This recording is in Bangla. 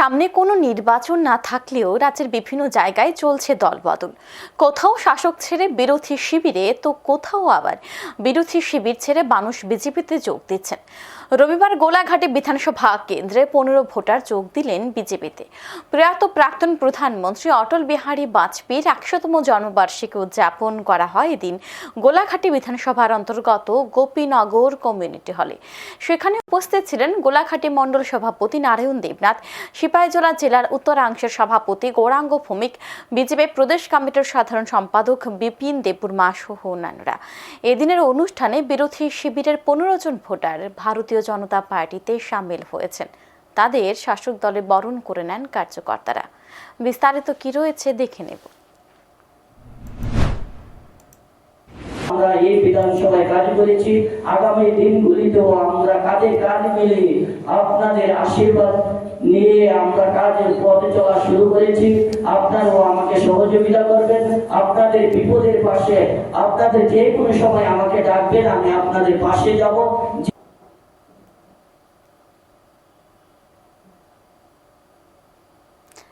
সামনে কোনো নির্বাচন না থাকলেও রাজ্যের বিভিন্ন জায়গায় চলছে দলবদল। কোথাও শাসক ছেড়ে বিরোধী শিবিরে, তো কোথাও আবার বিরোধী শিবির ছেড়ে মানুষ বিজেপিতে যোগ দিচ্ছেন। রবিবার গোলাঘাটে বিধানসভা কেন্দ্রে পনেরো ভোটার যোগ দিলেন বিজেপিতে। প্রয়াত প্রাক্তন প্রধানমন্ত্রী অটল বিহারী বাজপেয়ীর একশোতম জন্মবার্ষিকী উদযাপন করা হয় এদিন গোলাঘাটি বিধানসভার অন্তর্গত গোপীনগর কমিউনিটি হলে। সেখানে উপস্থিত ছিলেন গোলাঘাটি মণ্ডল সভাপতি নারায়ণ দেবনাথ সিপাহীজলা জেলার উত্তরাংশের সভাপতি গৌরাঙ্গ ভৌমিক, বিজেপি প্রদেশ কমিটির সাধারণ সম্পাদক বিপিন দেববর্মা সহ অন্যান্যরা। এদিনের অনুষ্ঠানে বিরোধী শিবিরের পনেরো জন ভোটার, ভারতীয় জনতা পার্টিতে সামিল হয়েছেন। তাদের শাসক দলে বরণ করে নেন কার্যকর্তারা। বিস্তারিত কি রয়েছে দেখে নেব। আমরা এই বিধানসভায় কাজ করেছি। আগামী দিনগুলিতেও আমরা কাজে কাজ মিলে আপনাদের আশীর্বাদ নিয়ে আমরা কাজের পথে চলা শুরু করেছি। আপনারাও আমাকে সহযোগিতা করবেন। আপনাদের বিপদের পাশে, আপনাদের যে কোনো সময় আমাকে ডাকবেন, আমি আপনাদের পাশে যাব।